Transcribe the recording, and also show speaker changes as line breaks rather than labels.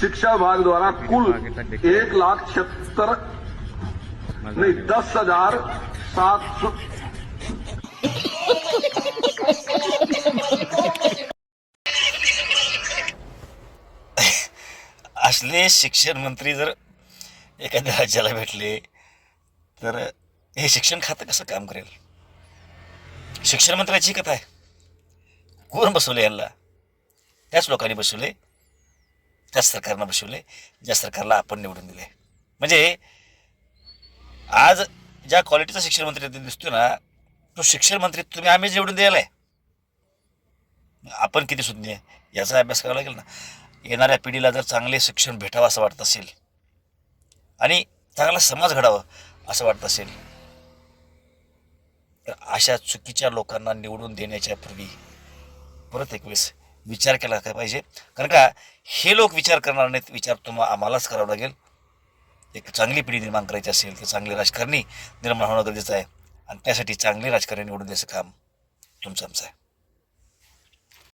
शिक्षा विभाग द्वारा कुल एक लाख छिहत्तर नहीं दस हजार सात सौ
असले शिक्षण मंत्री जर एखाद्या राज्याला भेटले तर हे शिक्षण खातं कसं काम करेल? शिक्षण मंत्र्याची कथा आहे. कोण बसवले यांना? त्याच लोकांनी बसवले त्याच सरकारनं बसवले ज्या सरकारला आपण निवडून दिले. म्हणजे आज ज्या क्वालिटीचा शिक्षण मंत्री दिसतो ना तो शिक्षण मंत्री तुम्ही आम्ही निवडून द्यायला आहे आपण किती सुज्ञ याचा अभ्यास करावा लागेल ना. येणाऱ्या पिढीला जर चांगले शिक्षण भेटावं असं वाटत असेल आणि चांगला समाज घडावं असं वाटत असेल तर अशा चुकीच्या लोकांना निवडून देण्याच्या पूर्वी परत एक वेळेस विचार केला पाहिजे? कारण का हे लोक विचार करणार नाहीत. विचार तुम्हाला आम्हालाच करावा लागेल. एक चांगली पिढी निर्माण करायची असेल तर चांगली राजकारणी निर्माण होणं गरजेचं आहे. आणि त्यासाठी चांगली राजकारणी निवडून द्यायचं काम तुमचं आमचं आहे.